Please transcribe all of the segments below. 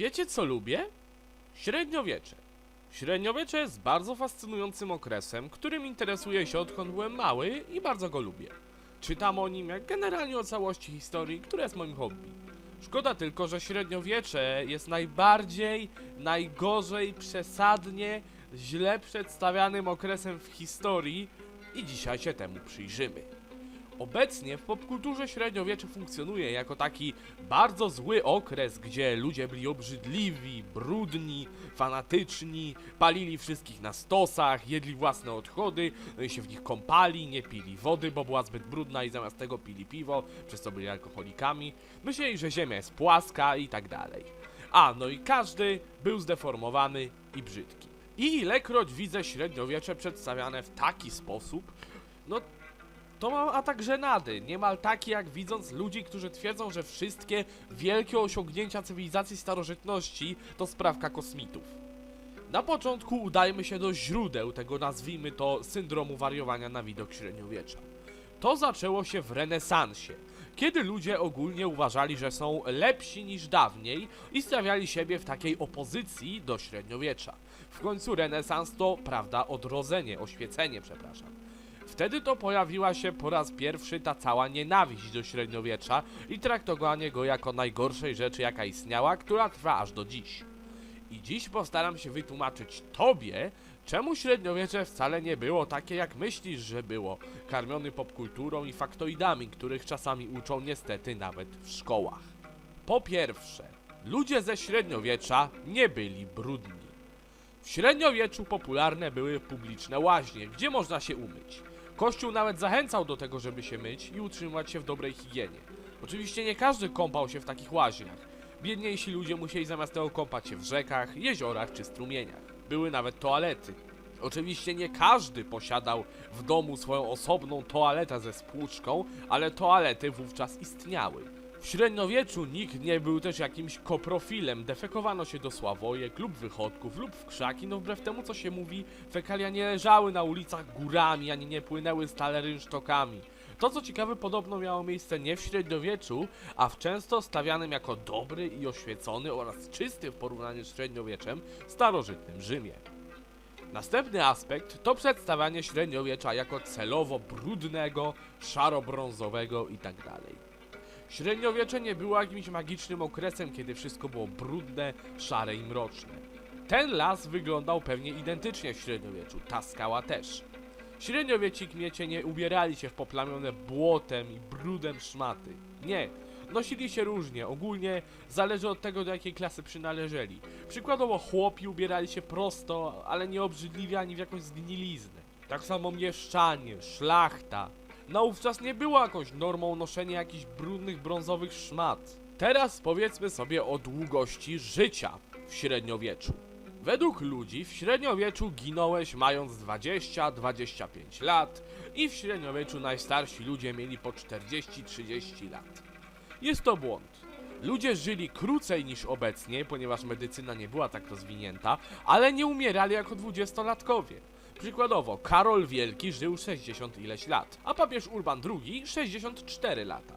Wiecie co lubię? Średniowiecze. Średniowiecze jest bardzo fascynującym okresem, którym interesuję się odkąd byłem mały i bardzo go lubię. Czytam o nim jak generalnie o całości historii, która jest moim hobby. Szkoda tylko, że średniowiecze jest najbardziej, najgorzej, przesadnie, źle przedstawianym okresem w historii i dzisiaj się temu przyjrzymy. Obecnie w popkulturze średniowiecze funkcjonuje jako taki bardzo zły okres, gdzie ludzie byli obrzydliwi, brudni, fanatyczni, palili wszystkich na stosach, jedli własne odchody, się w nich kąpali, nie pili wody, bo była zbyt brudna i zamiast tego pili piwo, przez co byli alkoholikami, myśleli, że ziemia jest płaska i tak dalej. A, no i każdy był zdeformowany i brzydki. I ilekroć widzę średniowiecze przedstawiane w taki sposób, no to mam atak żenady, niemal taki jak widząc ludzi, którzy twierdzą, że wszystkie wielkie osiągnięcia cywilizacji starożytności to sprawka kosmitów. Na początku udajmy się do źródeł tego, nazwijmy to, syndromu wariowania na widok średniowiecza. To zaczęło się w renesansie, kiedy ludzie ogólnie uważali, że są lepsi niż dawniej i stawiali siebie w takiej opozycji do średniowiecza. W końcu renesans to, prawda, odrodzenie, oświecenie, przepraszam. Wtedy to pojawiła się po raz pierwszy ta cała nienawiść do średniowiecza i traktowanie go jako najgorszej rzeczy, jaka istniała, która trwa aż do dziś. I dziś postaram się wytłumaczyć tobie, czemu średniowiecze wcale nie było takie, jak myślisz, że było, karmiony popkulturą i faktoidami, których czasami uczą niestety nawet w szkołach. Po pierwsze, ludzie ze średniowiecza nie byli brudni. W średniowieczu popularne były publiczne łaźnie, gdzie można się umyć. Kościół nawet zachęcał do tego, żeby się myć i utrzymywać się w dobrej higienie. Oczywiście nie każdy kąpał się w takich łaźniach. Biedniejsi ludzie musieli zamiast tego kąpać się w rzekach, jeziorach czy strumieniach. Były nawet toalety. Oczywiście nie każdy posiadał w domu swoją osobną toaletę ze spłuczką, ale toalety wówczas istniały. W średniowieczu nikt nie był też jakimś koprofilem, defekowano się do sławojek lub wychodków lub w krzaki, no wbrew temu co się mówi, fekalia nie leżały na ulicach górami, ani nie płynęły stale rynsztokami. To co ciekawe podobno miało miejsce nie w średniowieczu, a w często stawianym jako dobry i oświecony oraz czysty w porównaniu z średniowieczem starożytnym Rzymie. Następny aspekt to przedstawianie średniowiecza jako celowo brudnego, szaro-brązowego itd. Średniowiecze nie było jakimś magicznym okresem, kiedy wszystko było brudne, szare i mroczne. Ten las wyglądał pewnie identycznie w średniowieczu, ta skała też. Średniowieci kmiecie nie ubierali się w poplamione błotem i brudem szmaty. Nie, nosili się różnie, ogólnie zależy od tego, do jakiej klasy przynależeli. Przykładowo chłopi ubierali się prosto, ale nie obrzydliwie ani w jakąś zgniliznę. Tak samo mieszczanie, szlachta. Wówczas nie było jakąś normą noszenie jakichś brudnych brązowych szmat. Teraz powiedzmy sobie o długości życia w średniowieczu. Według ludzi w średniowieczu ginąłeś mając 20-25 lat i w średniowieczu najstarsi ludzie mieli po 40-30 lat. Jest to błąd. Ludzie żyli krócej niż obecnie, ponieważ medycyna nie była tak rozwinięta, ale nie umierali jako dwudziestolatkowie. Przykładowo, Karol Wielki żył 60 ileś lat, a papież Urban II 64 lata.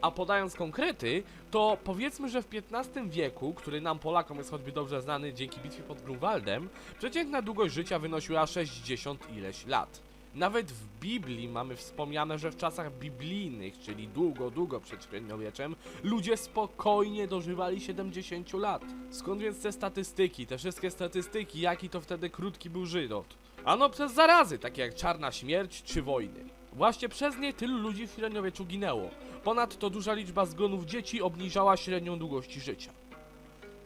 A podając konkrety, to powiedzmy, że w XV wieku, który nam Polakom jest choćby dobrze znany dzięki bitwie pod Grunwaldem, przeciętna długość życia wynosiła 60 ileś lat. Nawet w Biblii mamy wspomniane, że w czasach biblijnych, czyli długo, długo przed średniowieczem, ludzie spokojnie dożywali 70 lat. Skąd więc te statystyki, te wszystkie statystyki, jaki to wtedy krótki był żywot? Ano przez zarazy, takie jak czarna śmierć czy wojny. Właśnie przez nie tylu ludzi w średniowieczu ginęło. Ponadto duża liczba zgonów dzieci obniżała średnią długość życia.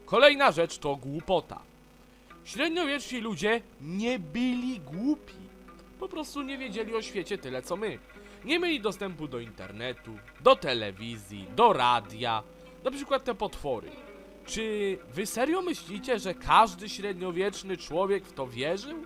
Kolejna rzecz to głupota. Średniowieczni ludzie nie byli głupi. Po prostu nie wiedzieli o świecie tyle co my. Nie mieli dostępu do internetu, do telewizji, do radia, na przykład te potwory. Czy wy serio myślicie, że każdy średniowieczny człowiek w to wierzył?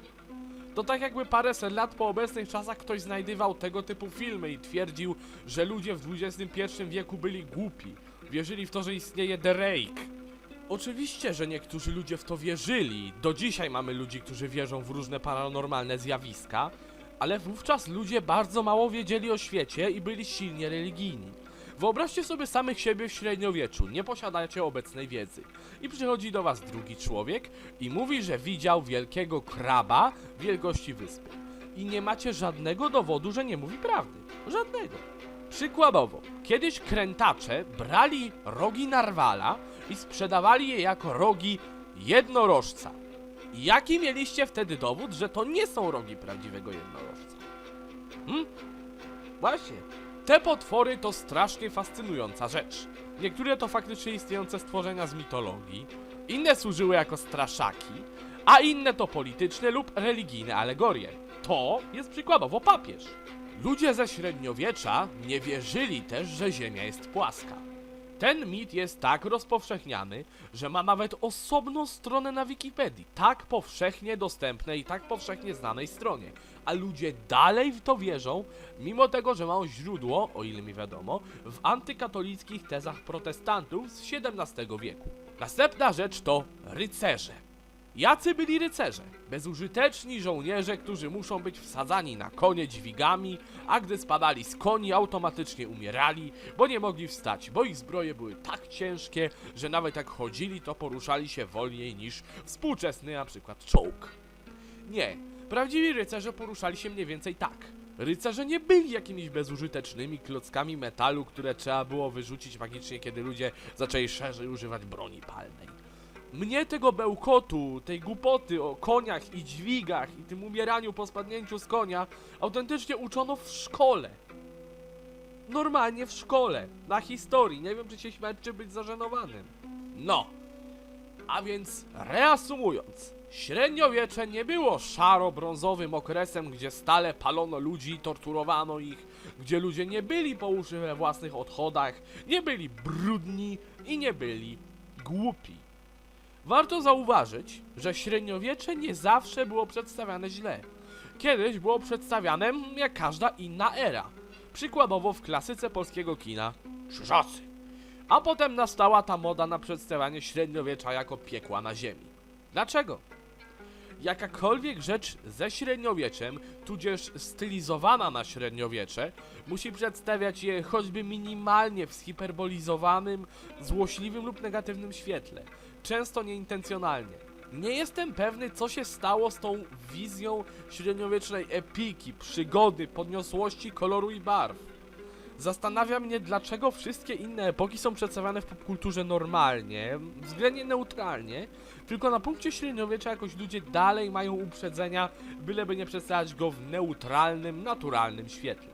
To tak jakby paręset lat po obecnych czasach ktoś znajdywał tego typu filmy i twierdził, że ludzie w XXI wieku byli głupi. Wierzyli w to, że istnieje The Rake. Oczywiście, że niektórzy ludzie w to wierzyli. Do dzisiaj mamy ludzi, którzy wierzą w różne paranormalne zjawiska, ale wówczas ludzie bardzo mało wiedzieli o świecie i byli silnie religijni. Wyobraźcie sobie samych siebie w średniowieczu, nie posiadacie obecnej wiedzy. I przychodzi do was drugi człowiek i mówi, że widział wielkiego kraba wielkości wyspy. I nie macie żadnego dowodu, że nie mówi prawdy. Żadnego. Przykładowo, kiedyś krętacze brali rogi narwala i sprzedawali je jako rogi jednorożca. Jaki mieliście wtedy dowód, że to nie są rogi prawdziwego jednorożca? Hmm? Właśnie. Te potwory to strasznie fascynująca rzecz. Niektóre to faktycznie istniejące stworzenia z mitologii, inne służyły jako straszaki, a inne to polityczne lub religijne alegorie. To jest przykładowo papież. Ludzie ze średniowiecza nie wierzyli też, że Ziemia jest płaska. Ten mit jest tak rozpowszechniany, że ma nawet osobną stronę na Wikipedii, tak powszechnie dostępnej i tak powszechnie znanej stronie. A ludzie dalej w to wierzą, mimo tego, że ma źródło, o ile mi wiadomo, w antykatolickich tezach protestantów z XVII wieku. Następna rzecz to rycerze. Jacy byli rycerze? Bezużyteczni żołnierze, którzy muszą być wsadzani na konie dźwigami, a gdy spadali z koni automatycznie umierali, bo nie mogli wstać, bo ich zbroje były tak ciężkie, że nawet jak chodzili, to poruszali się wolniej niż współczesny na przykład czołg. Nie, prawdziwi rycerze poruszali się mniej więcej tak. Rycerze nie byli jakimiś bezużytecznymi klockami metalu, które trzeba było wyrzucić magicznie, kiedy ludzie zaczęli szerzej używać broni palnej. Mnie tego bełkotu, tej głupoty o koniach i dźwigach i tym umieraniu po spadnięciu z konia autentycznie uczono w szkole. Normalnie w szkole, na historii. Nie wiem, czy się śmiać, czy być zażenowanym. No, a więc reasumując, średniowiecze nie było szaro-brązowym okresem, gdzie stale palono ludzi, torturowano ich, gdzie ludzie nie byli po uszy we własnych odchodach, nie byli brudni i nie byli głupi. Warto zauważyć, że średniowiecze nie zawsze było przedstawiane źle. Kiedyś było przedstawiane jak każda inna era. Przykładowo w klasyce polskiego kina Krzyżacy. A potem nastała ta moda na przedstawianie średniowiecza jako piekła na ziemi. Dlaczego? Jakakolwiek rzecz ze średniowieczem, tudzież stylizowana na średniowiecze, musi przedstawiać je choćby minimalnie w zhiperbolizowanym, złośliwym lub negatywnym świetle, często nieintencjonalnie. Nie jestem pewny, co się stało z tą wizją średniowiecznej epiki, przygody, podniosłości, koloru i barw. Zastanawia mnie, dlaczego wszystkie inne epoki są przedstawiane w popkulturze normalnie, względnie neutralnie, tylko na punkcie średniowiecza jakoś ludzie dalej mają uprzedzenia, byleby nie przedstawiać go w neutralnym, naturalnym świetle.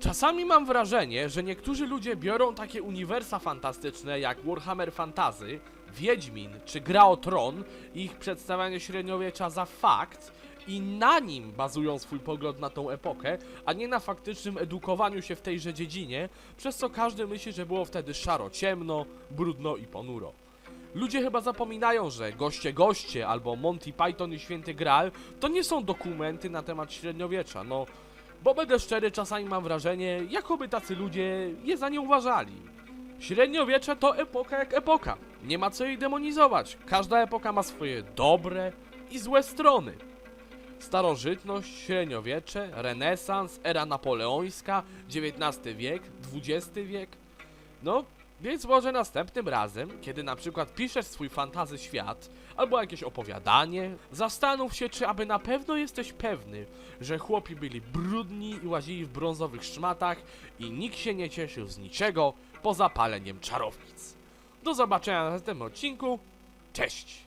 Czasami mam wrażenie, że niektórzy ludzie biorą takie uniwersa fantastyczne jak Warhammer Fantasy, Wiedźmin czy Gra o Tron ich przedstawianie średniowiecza za fakt i na nim bazują swój pogląd na tą epokę, a nie na faktycznym edukowaniu się w tejże dziedzinie, przez co każdy myśli, że było wtedy szaro, ciemno, brudno i ponuro. Ludzie chyba zapominają, że Goście Goście albo Monty Python i Święty Graal to nie są dokumenty na temat średniowiecza, no bo będę szczery, czasami mam wrażenie, jakoby tacy ludzie je za nie uważali. Średniowiecze to epoka jak epoka. Nie ma co jej demonizować. Każda epoka ma swoje dobre i złe strony. Starożytność, średniowiecze, renesans, era napoleońska, XIX wiek, XX wiek. No, więc może następnym razem, kiedy na przykład piszesz swój fantazy świat albo jakieś opowiadanie, zastanów się, czy aby na pewno jesteś pewny, że chłopi byli brudni i łazili w brązowych szmatach i nikt się nie cieszył z niczego poza paleniem czarownic. Do zobaczenia na następnym odcinku. Cześć!